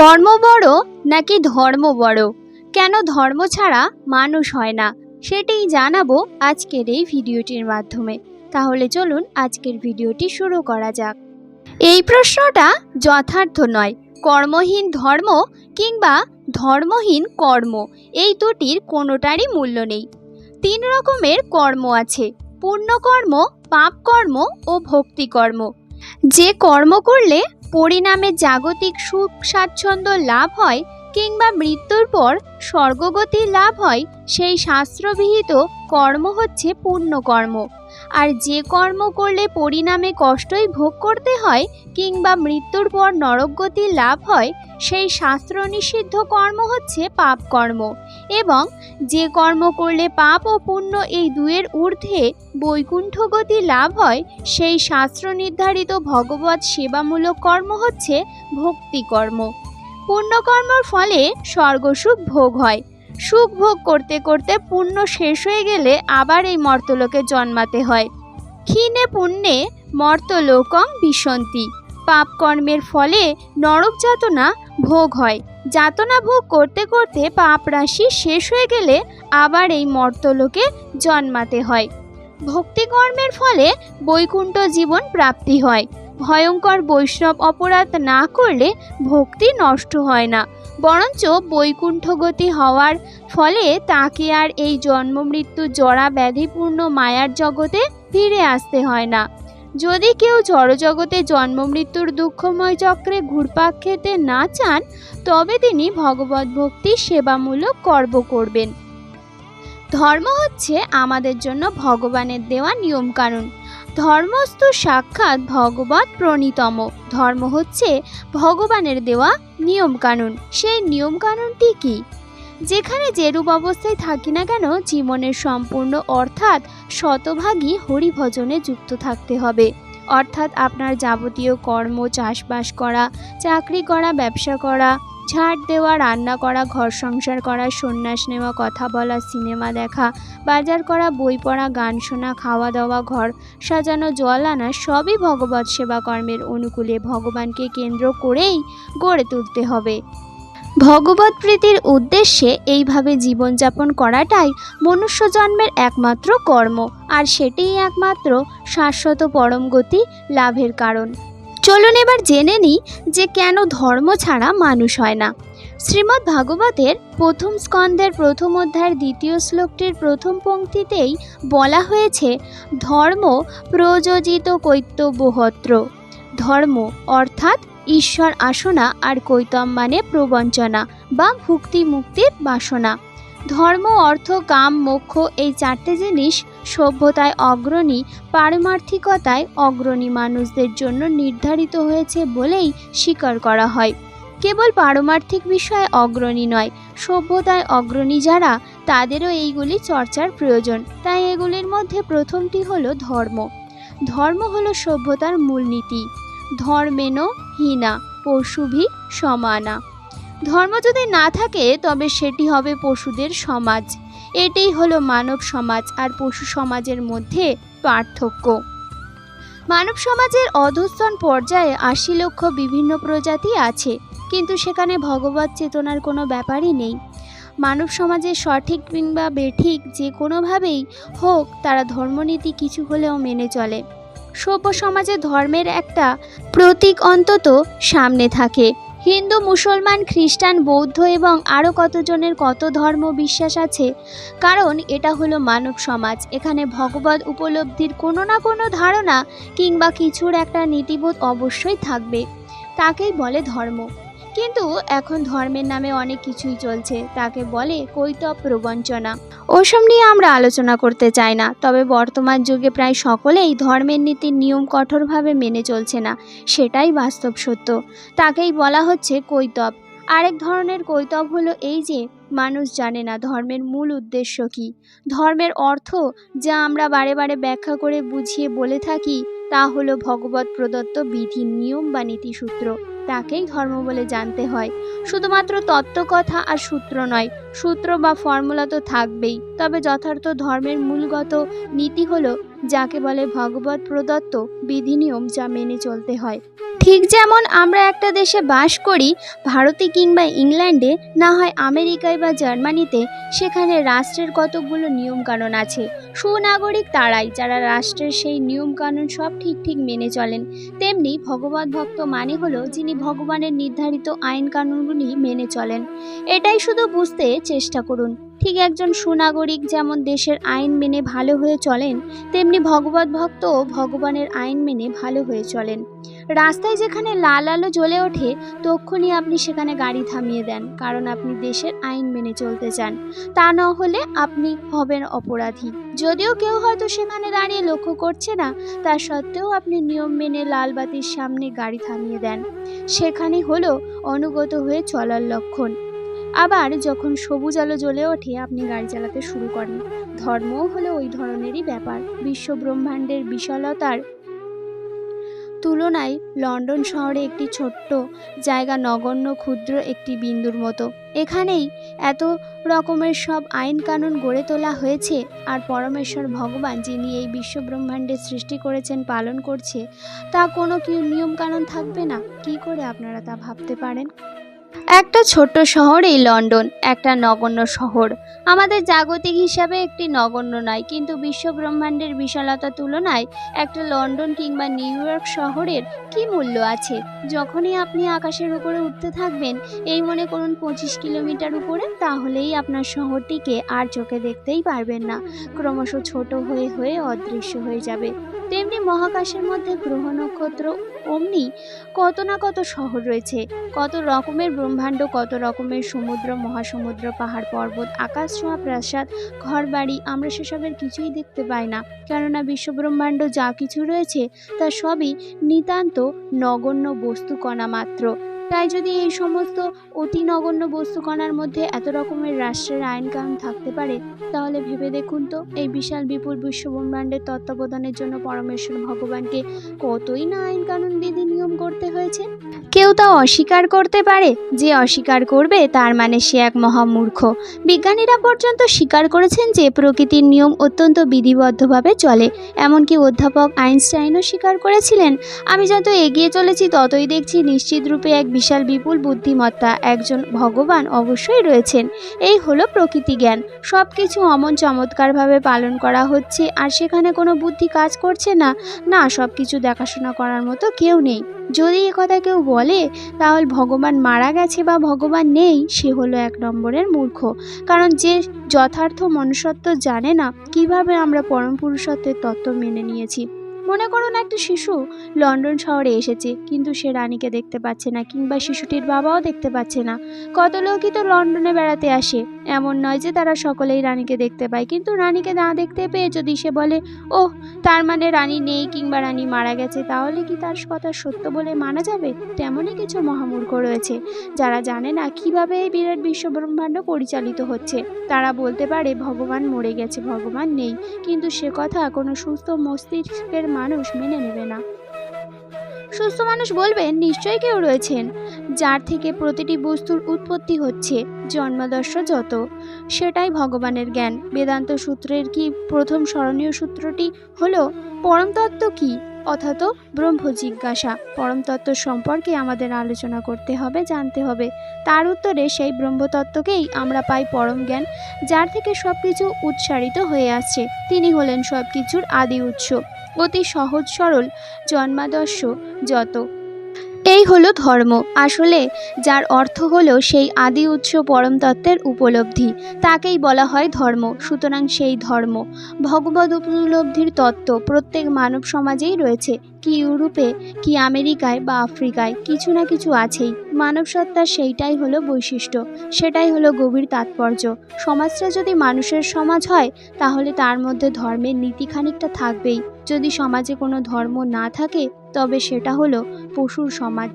কর্ম বড় নাকি ধর্ম বড়? কেন ধর্ম ছাড়া মানুষ হয় না? সেটাই জানাব আজকের এই ভিডিওটির মাধ্যমে। তাহলে চলুন আজকের ভিডিওটি শুরু করা যাক। এই প্রশ্নটা যথার্থ নয়। কর্মহীন ধর্ম কিংবা ধর্মহীন কর্ম, এই দুটির কোনোটারই মূল্য নেই। তিন রকমের কর্ম আছে। পুণ্যকর্ম, পাপকর্ম ও ভক্তিকর্ম। যে কর্ম করলে পরিণামে জাগতিক সুখ স্বাচ্ছন্দ্য লাভ হয় কিংবা মৃত্যুর পর স্বর্গগতি লাভ হয়, সেই শাস্ত্রবিহিত কর্ম হচ্ছে পুণ্যকর্ম। আর যে কর্ম করলে পরিণামে কষ্টই ভোগ করতে হয় কিংবা মৃত্যুর পর নরকগতি লাভ হয়, সেই শাস্ত্র নিষিদ্ধ কর্ম হচ্ছে পাপ কর্ম এবং যে কর্ম করলে পাপ ও পুণ্য এই দুয়ের ঊর্ধ্বে বৈকুণ্ঠগতি লাভ হয়, সেই শাস্ত্র নির্ধারিত ভগবত সেবামূলক কর্ম হচ্ছে ভক্তি কর্ম পুণ্যকর্মর ফলে স্বর্গসুখ ভোগ হয়। সুখ ভোগ করতে করতে পুণ্য শেষ হয়ে গেলে আবার এই মর্তলোকে জন্মাতে হয়। ক্ষীণে পুণ্যে মর্তলোকং বিসন্তি পাপকর্মের ফলে নরক যাতনা ভোগ হয়। যাতনা ভোগ করতে করতে পাপ রাশি শেষ হয়ে গেলে আবার এই মর্তলোকে জন্মাতে হয়। ভক্তিকর্মের ফলে বৈকুণ্ঠ জীবন প্রাপ্তি হয়। ভয়ঙ্কর বৈষ্ণব অপরাধ না করলে ভক্তি নষ্ট হয় না। বরঞ্চ বৈকুণ্ঠগতি হওয়ার ফলে তাকে আর এই জন্ম মৃত্যু জরা ব্যাধিপূর্ণ মায়ার জগতে ফিরে আসতে হয় না। যদি কেউ জড়জগতে জন্ম মৃত্যুর দুঃখময় চক্রে ঘুরপাক খেতে না চান, তবে তিনি ভগবত ভক্তি সেবামূলক কর্ম করবেন। ধর্ম হচ্ছে আমাদের জন্য ভগবানের দেওয়া নিয়মকানুন। ধর্মস্তু সাক্ষাৎ ভগবত প্রণীতম। ধর্ম হচ্ছে ভগবানের দেওয়া নিয়মকানুন। সেই নিয়মকানুনটি কি? যেখানে যেরূপ অবস্থায় থাকি না কেন, জীবনের সম্পূর্ণ অর্থাৎ শতভাগই হরিভজনে যুক্ত থাকতে হবে। অর্থাৎ আপনার যাবতীয় কর্ম, চাষবাস করা, চাকরি করা, ব্যবসা করা ঝাড় দেওয়া, রান্না করা, ঘর সংসার করা, সন্ন্যাস নেওয়া, কথা বলা, সিনেমা দেখা, বাজার করা, বই পড়া, গান শোনা, খাওয়া দাওয়া, ঘর সাজানো, জল আনা, সবই ভগবত সেবা কর্মের অনুকূলে ভগবানকে কেন্দ্র করেই গড়ে তুলতে হবে। ভগবত প্রীতির উদ্দেশ্যে এইভাবে জীবনযাপন করাটাই মনুষ্য জন্মের একমাত্র কর্ম, আর সেটিই একমাত্র শাশ্বত পরম গতি লাভের কারণ। চলুন এবার জেনে নিই যে কেন ধর্ম ছাড়া মানুষ হয় না। শ্রীমদ্ ভাগবতের প্রথম স্কন্দের প্রথম অধ্যায়ের দ্বিতীয় শ্লোকটির প্রথম পঙ্ক্তিতেই বলা হয়েছে, ধর্ম প্রযোজিত কৈত্যবহত্র ধর্ম অর্থাৎ ঈশ্বর আসনা আর কৈতম মানে প্রবঞ্চনা বা ভুক্তি মুক্তির বাসনা। ধর্ম, অর্থ, কাম, মোক্ষ এই চারটে জিনিস সভ্যতায় অগ্রণী, পারমার্থিকতায় অগ্রণী মানুষদের জন্য নির্ধারিত হয়েছে বলেই স্বীকার করা হয়। কেবল পারমার্থিক বিষয়ে অগ্রণী নয়, সভ্যতায় অগ্রণী যারা, তাদেরও এইগুলি চর্চার প্রয়োজন। তাই এগুলির মধ্যে প্রথমটি হল ধর্ম। ধর্ম হল সভ্যতার মূলনীতি। ধর্মেন হীনা, পশুভি সমানা। ধর্ম যদি না থাকে, তবে সেটি হবে পশুদের সমাজ। এটাই হলো মানব সমাজ আর পশু সমাজের মধ্যে পার্থক্য। মানব সমাজের অধস্তন পর্যায়ে আশি লক্ষ বিভিন্ন প্রজাতি আছে, কিন্তু সেখানে ভগবত চেতনার কোনো ব্যাপারই নেই। মানব সমাজের সঠিক কিংবা বেঠিক যে কোনোভাবেই হোক, তারা ধর্মনীতি কিছু হলেও মেনে চলে। সভ্য সমাজে ধর্মের একটা প্রতীক অন্তত সামনে থাকে। হিন্দু, মুসলমান, খ্রিস্টান, বৌদ্ধ এবং আরও কতজনের কত ধর্ম বিশ্বাস আছে? কারণ এটা হলো মানব সমাজ। এখানে ভগবত উপলব্ধির কোনো না কোনো ধারণা কিংবা কিছুর একটা নীতিবোধ অবশ্যই থাকবে। তাকেই বলে ধর্ম। কিন্তু এখন ধর্মের নামে অনেক কিছুই চলছে, তাকে বলে কৈতব প্রবঞ্চনা ওসব নিয়ে আমরা আলোচনা করতে চাই না, তবে বর্তমান যুগে প্রায় সকলেই ধর্মের নীতির নিয়ম কঠোরভাবে মেনে চলছে না, সেটাই বাস্তব সত্য। তাকেই বলা হচ্ছে কৈতব। আরেক ধরনের কৈতব হলো এই যে, মানুষ জানে না ধর্মের মূল উদ্দেশ্য কী। ধর্মের অর্থ যা আমরা বারে বারে ব্যাখ্যা করে বুঝিয়ে বলে থাকি, তা হলো ভগবত প্রদত্ত বিধি নিয়ম বা নীতিসূত্র। তাকেই ধর্ম বলে জানতে হয়। শুধুমাত্র তত্ত্বকথা আর সূত্র নয়, সূত্র বা ফর্মুলা তো থাকবেই। তবে যথার্থ ধর্মের মূলগত নীতি হলো, যাকে বলে ভগবত প্রদত্ত বিধিনিয়ম যা মেনে চলতে হয়। ঠিক যেমন আমরা একটা দেশে বাস করি, ভারতে কিংবা ইংল্যান্ডে, না হয় আমেরিকায় বা জার্মানিতে, সেখানে রাষ্ট্রের কতকগুলো নিয়মকানুন আছে। সুনাগরিক তারাই, যারা রাষ্ট্রের সেই নিয়মকানুন সব ঠিক ঠিক মেনে চলেন। তেমনি ভগবত ভক্ত মানে হলো যিনি ভগবানের নির্ধারিত আইন কানুনগুলি মেনে চলেন। এটাই শুধু বুঝতে চেষ্টা করুন। ঠিক একজন সুনাগরিক যেমন দেশের আইন মেনে ভালো হয়ে চলেন, তেমনি ভগবত ভক্তও ভগবানের আইন মেনে ভালো হয়ে চলেন। রাস্তায় যেখানে লাল আলো জ্বলে ওঠে, তক্ষুনি আপনি সেখানে গাড়ি থামিয়ে দেন, কারণ আপনি দেশের আইন মেনে চলতে চান। তা না হলে আপনি হবেন অপরাধী। যদিও কেউ হয়তো সেখানে দাঁড়িয়ে লক্ষ্য করছে না, তা সত্ত্বেও আপনি নিয়ম মেনে লাল বাতির সামনে গাড়ি থামিয়ে দেন। সেখানে হলো অনুগত হয়ে চলার লক্ষণ। আবার যখন সবুজ আলো জ্বলে ওঠে, আপনি গাড়ি চালাতে শুরু করেন। ধর্মও হলো ওই ধরনেরই ব্যাপার। বিশ্ব ব্রহ্মাণ্ডের বিশালতার তুলনায় লন্ডন শহরে একটি ছোট্ট জায়গা নগণ্য ক্ষুদ্র একটি বিন্দুর মতো। এখানেই এত রকমের সব আইন কানুন গড়ে তোলা হয়েছে আর পরমেশ্বর ভগবান যিনি এই বিশ্ব ব্রহ্মাণ্ডের সৃষ্টি করেছেন, পালন করছে, তা কোনো কি নিয়মকানুন থাকবে না? কি করে আপনারা তা ভাবতে পারেন? একটা ছোট্ট শহর এই লন্ডন, একটা নগণ্য শহর। আমাদের জাগতিক হিসাবে একটি নগণ্য নয়, কিন্তু বিশ্ব ব্রহ্মাণ্ডের বিশালতার তুলনায় একটা লন্ডন কিংবা নিউ ইয়র্ক শহরের কি মূল্য আছে? যখনই আপনি আকাশের উপরে উঠতে থাকবেন, এই মনে করুন পঁচিশ কিলোমিটার উপরে, তাহলেই আপনার শহরটিকে আর চোখে দেখতেই পারবেন না। ক্রমশ ছোট হয়ে হয়ে অদৃশ্য হয়ে যাবে। তেমনি মহাকাশের মধ্যে গ্রহ নক্ষত্র অমনি কত না কত শহর রয়েছে। কত রকমের ব্রহ্মাণ্ড, কত রকমের সমুদ্র, মহাসমুদ্র, পাহাড়, পর্বত, আকাশ, ছোঁয়া, প্রাসাদ ঘর বাড়ি আমরা সেসবের কিছুই দেখতে পাই না। কেননা বিশ্বব্রহ্মাণ্ড যা কিছু রয়েছে, তা সবই নিতান্ত নগণ্য বস্তু কণা মাত্র। তাই যদি এই সমস্ত অতি নগণ্য বস্তুকণার মধ্যে এত রকমের রাষ্ট্রের আইন কানুন থাকতে পারে, তাহলে ভেবে দেখুন তো, এই বিশাল বিপুল বিশ্বব্রহ্মাণ্ডের তত্ত্বাবধানের জন্য পরমেশ্বর ভগবানকে কতই না আইন কানুন বিধি নিয়ম করতে হয়েছে। কেউ তা অস্বীকার করতে পারে, যে অস্বীকার করবে তার মানে সে এক মহামূর্খ। বিজ্ঞানীরা পর্যন্ত স্বীকার করেছেন যে প্রকৃতির নিয়ম অত্যন্ত বিধিবদ্ধভাবে চলে, এমনকি অধ্যাপক আইনস্টাইনও স্বীকার করেছিলেন। আমি যত এগিয়ে চলেছি ততই দেখছি নিশ্চিত রূপে এক বিশাল বিপুল বুদ্ধিমত্তা, একজন ভগবান অবশ্যই রয়েছেন। এই হলো প্রকৃতি জ্ঞান। সব কিছু অমন চমৎকারভাবে পালন করা হচ্ছে, আর সেখানে কোনো বুদ্ধি কাজ করছে না। না সব কিছু দেখাশোনা করার মতো কেউ নেই। যদি এ কথা কেউ বলে, তাহলে ভগবান মারা গেছে বা ভগবান নেই, সে হলো এক নম্বরের মূর্খ। কারণ যে যথার্থ মনুষ্যত্ব জানে না, কীভাবে আমরা পরম পুরুষত্বের তত্ত্ব মেনে নিয়েছি? মনে করুন একটা শিশু লন্ডন শহরে এসেছে, কিন্তু সে রানীকে দেখতে পাচ্ছে না কিংবা শিশুটির বাবাও দেখতে পাচ্ছে না। কত লোকই তো লন্ডনে বেড়াতে আসে, এমন নয় যে তারা সকলেই রানীকে দেখতে পায়, কিন্তু রানীকে না দেখতে পেয়ে যদি সে বলে ও তার মানে রানী নেই কিংবা রানী মারা গেছে, তাহলে কি তার কথা সত্য বলে মানা যাবে? তেমনই কিছু মহামূর্খ রয়েছে, যারা জানে না কীভাবে এই বিরাট বিশ্ব ব্রহ্মাণ্ড পরিচালিত হচ্ছে। তারা বলতে পারে, ভগবান মরে গেছে, ভগবান নেই। কিন্তু সে কথা কোনো সুস্থ মস্তিষ্কের মানুষ মেনে নেবে না। সুস্থ মানুষ বলবেন নিশ্চয়ই কেউ রয়েছেন, যার থেকে প্রতিটি বস্তুর উৎপত্তি হচ্ছে, জন্মদর্শ যত। সেটাই ভগবানের জ্ঞান। বেদান্ত সূত্রের কি প্রথম স্মরণীয় সূত্রটি হলো পরমতত্ত্ব কি? অর্থাৎ ব্রহ্ম জিজ্ঞাসা, পরমতত্ত্ব সম্পর্কে আমাদের আলোচনা করতে হবে, জানতে হবে। তার উত্তরে সেই ব্রহ্মতত্ত্বকেই আমরা পাই পরম জ্ঞান, যার থেকে সব কিছু উৎসারিত হয়ে আসছে। তিনি হলেন সব কিছুর আদি উৎস। অতি সহজ সরল জন্মাদর্শ যত এই হলো ধর্ম। আসলে যার অর্থ হলো সেই আদি উৎস পরম তত্ত্বের উপলব্ধি, তাকেই বলা হয় ধর্ম। সুতরাং সেই ধর্ম ভগবত উপলব্ধির তত্ত্ব প্রত্যেক মানব সমাজেই রয়েছে। কি ইউরোপে, কি আমেরিকায় বা আফ্রিকায় কিছু না কিছু আছেই। মানব সত্তার সেইটাই হলো বৈশিষ্ট্য, সেটাই হলো গভীর তাৎপর্য। সমাজটা যদি মানুষের সমাজ হয়, তাহলে তার মধ্যে ধর্মের নীতি খানিকটা থাকবেই। যদি সমাজে কোনো ধর্ম না থাকে তবে সেটা হলো পশুর সমাজ।